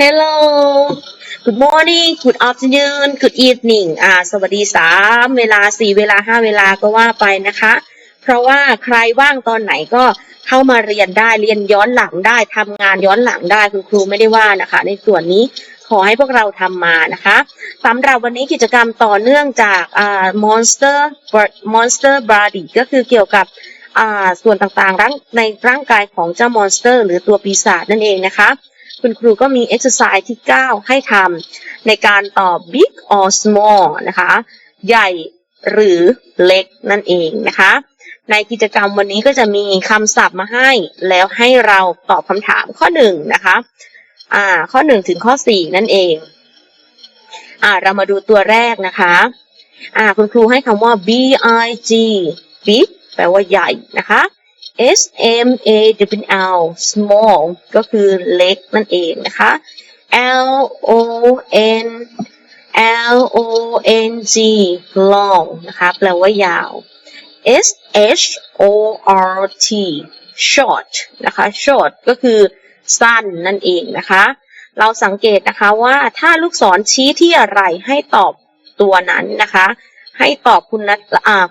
Hello Good morning Good afternoon Good evening อ่า สวัสดีสามเวลาสี่เวลาห้าเวลาก็ว่าไปนะคะ เพราะว่าใครว่างตอนไหนก็เข้ามาเรียนได้เรียนย้อนหลังได้ทำงานย้อนหลังได้คุณครูไม่ได้ว่านะคะ ในส่วนนี้ขอให้พวกเราทำมานะคะสำหรับวันนี้กิจกรรมต่อเนื่องจากอ่า Monster Monster Body ก็คือเกี่ยวกับอ่าส่วนต่างๆร่างในร่างกายของเจ้ามอนสเตอร์ หรือตัวปีศาจนั่นเองนะคะ คุณครูก็มี exercise ที่ 9 ให้ทำในการตอบ big or small นะคะ ใหญ่หรือเล็กนั่นเองนะคะ ในกิจกรรมวันนี้ก็จะมีคำศัพท์มาให้ แล้วให้เราตอบคำถามข้อหนึ่งนะคะ อ่า ข้อหนึ่งถึงข้อสี่นั่นเอง อ่า เรามาดูตัวแรกนะคะ อ่า คุณครูให้คำว่า b i g big แปลว่าใหญ่นะคะ S M A W L small ก็คือเล็กนั่นเองนะคะ L O N L O N G long นะคะแปลว่ายาว S H O R T short นะคะ short ก็คือสั้นนั่นเองนะคะ เราสังเกตนะคะว่าถ้าลูกศรชี้ที่อะไรให้ตอบตัวนั้นนะคะ ให้ตอบคุณ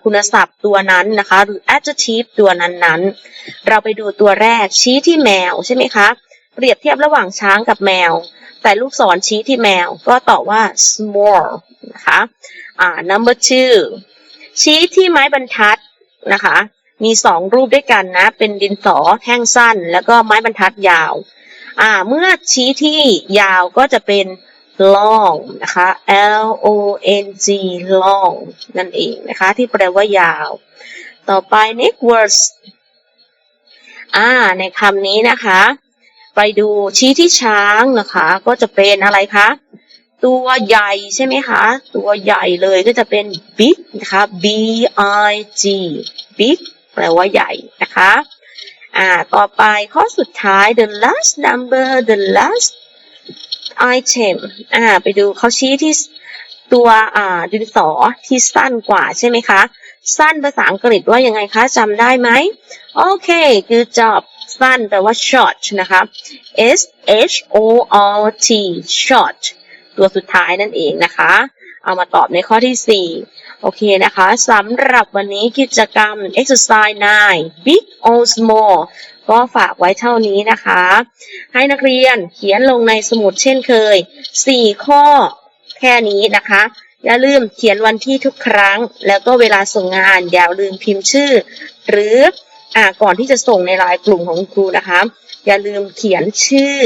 คุณศัพท์ตัวนั้นนะคะ หรือ adjective ตัวนั้นๆ เราไปดูตัวแรกชี้ที่แมวใช่ไหมคะ เปรียบเทียบระหว่างช้างกับแมว แต่ลูกศรชี้ที่แมวก็ตอบว่า small นะคะอ่า number two ชี้ที่ไม้บรรทัดนะคะ มีสองรูปด้วยกันนะ เป็นดินสอแท่งสั้น แล้วก็ไม้บรรทัดยาว อ่า เมื่อชี้ที่ยาวก็จะเป็น long นะคะ L O N G long นั่นเองนะคะ ที่แปลว่ายาว ต่อไป next words อ่า ในคำนี้นะคะ ไปดูชี้ที่ช้างนะคะ ก็จะเป็นอะไรคะ ตัวใหญ่ใช่ไหมคะ ตัวใหญ่เลยก็จะเป็น big นะคะ B I G big แปลว่าใหญ่นะคะ อ่า ต่อไปข้อสุดท้าย the last number the last item อ่า ไปดูเขาชี้ที่ตัวอ่าดินสอที่สั้นกว่าใช่ไหมคะ สั้นภาษาอังกฤษว่ายังไงคะจำได้ไหม โอเคคือ job สั้นแปลว่า short นะคะ S H O R T short ตัวสุดท้ายนั่นเองนะคะ เอามาตอบในข้อที่ 4 โอเคนะคะสำหรับวันนี้กิจกรรม exercise 9 big or small ก็ฝากไว้เท่านี้นะคะ ให้นักเรียนเขียนลงในสมุดเช่นเคย 4 ข้อแค่นี้นะคะ อย่าลืมเขียนวันที่ทุกครั้ง แล้วก็เวลาส่งงานอย่าลืมพิมพ์ชื่อ หรืออ่าก่อนที่จะส่งในไลน์กลุ่มของครูนะคะ อย่าลืมเขียนชื่อ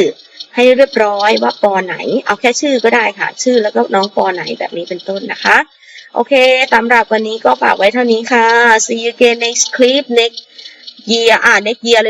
ให้เรียบร้อยว่าปอไหน เอาแค่ชื่อก็ได้ค่ะ ชื่อแล้วก็น้องปอไหนแบบนี้เป็นต้นนะคะ โอเคสำหรับวันนี้ก็ฝากไว้เท่านี้ค่ะ see you again next clip next เกียร์ อ่า ในเกียร์เลย